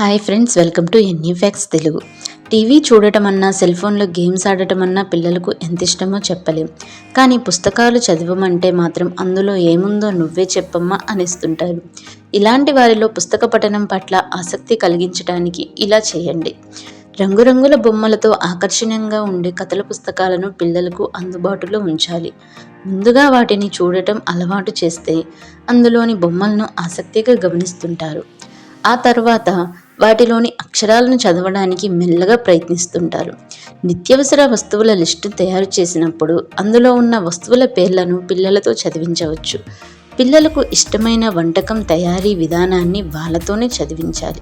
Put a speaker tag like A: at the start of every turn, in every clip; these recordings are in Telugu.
A: హాయ్ ఫ్రెండ్స్ వెల్కమ్ టు ఎన్యూఫ్యాక్స్ తెలుగు. టీవీ చూడటం అన్నా సెల్ ఫోన్లో గేమ్స్ ఆడటం అన్నా పిల్లలకు ఎంత ఇష్టమో చెప్పలేం. కానీ పుస్తకాలు చదవమంటే మాత్రం అందులో ఏముందో నువ్వే చెప్పమ్మా అనిస్తుంటారు. ఇలాంటి వారిలో పుస్తక పఠనం పట్ల ఆసక్తి కలిగించడానికి ఇలా చేయండి. రంగురంగుల బొమ్మలతో ఆకర్షణీయంగా ఉండే కథల పుస్తకాలను పిల్లలకు అందుబాటులో ఉంచాలి. ముందుగా వాటిని చూడటం అలవాటు చేస్తే అందులోని బొమ్మలను ఆసక్తిగా గమనిస్తుంటారు. ఆ తర్వాత వాటిలోని అక్షరాలను చదవడానికి మెల్లగా ప్రయత్నిస్తుంటారు. నిత్యవసర వస్తువుల లిస్టు తయారు చేసినప్పుడు అందులో ఉన్న వస్తువుల పేర్లను పిల్లలతో చదివించవచ్చు. పిల్లలకు ఇష్టమైన వంటకం తయారీ విధానాన్ని వాళ్ళతోనే చదివించాలి.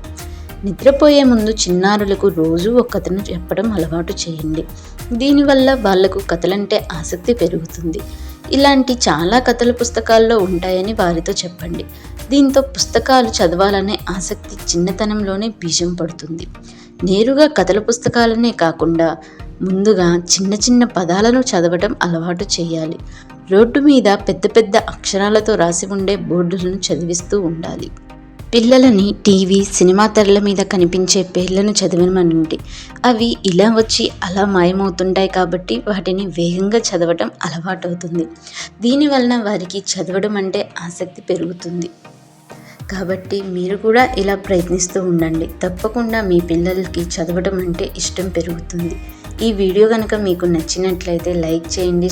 A: నిద్రపోయే ముందు చిన్నారులకు రోజు ఒక కథను చెప్పడం అలవాటు చేయండి. దీనివల్ల వాళ్ళకు కథలంటే ఆసక్తి పెరుగుతుంది. ఇలాంటి చాలా కథల పుస్తకాల్లో ఉంటాయని వారితో చెప్పండి. దీంతో పుస్తకాలు చదవాలనే ఆసక్తి చిన్నతనంలోనే బీజం పడుతుంది. నేరుగా కథల పుస్తకాలనే కాకుండా ముందుగా చిన్న చిన్న పదాలను చదవటం అలవాటు చేయాలి. రోడ్డు మీద పెద్ద పెద్ద అక్షరాలతో రాసి ఉండే బోర్డులను చదివిస్తూ ఉండాలి. పిల్లలని టీవీ సినిమా తెరల మీద కనిపించే పేర్లను చదవమనండి అవి ఇలా వచ్చి అలా మాయమవుతుంటాయి కాబట్టి వాటిని వేగంగా చదవటం అలవాటవుతుంది. దీనివలన వారికి చదవడం అంటే ఆసక్తి పెరుగుతుంది. కాబట్టి మీరు కూడా ఇలా ప్రయత్నిస్తూ ఉండండి. తప్పకుండా మీ పిల్లలకి చదవడం అంటే ఇష్టం పెరుగుతుంది. ఈ వీడియో కనుక మీకు నచ్చినట్లయితే లైక్ చేయండి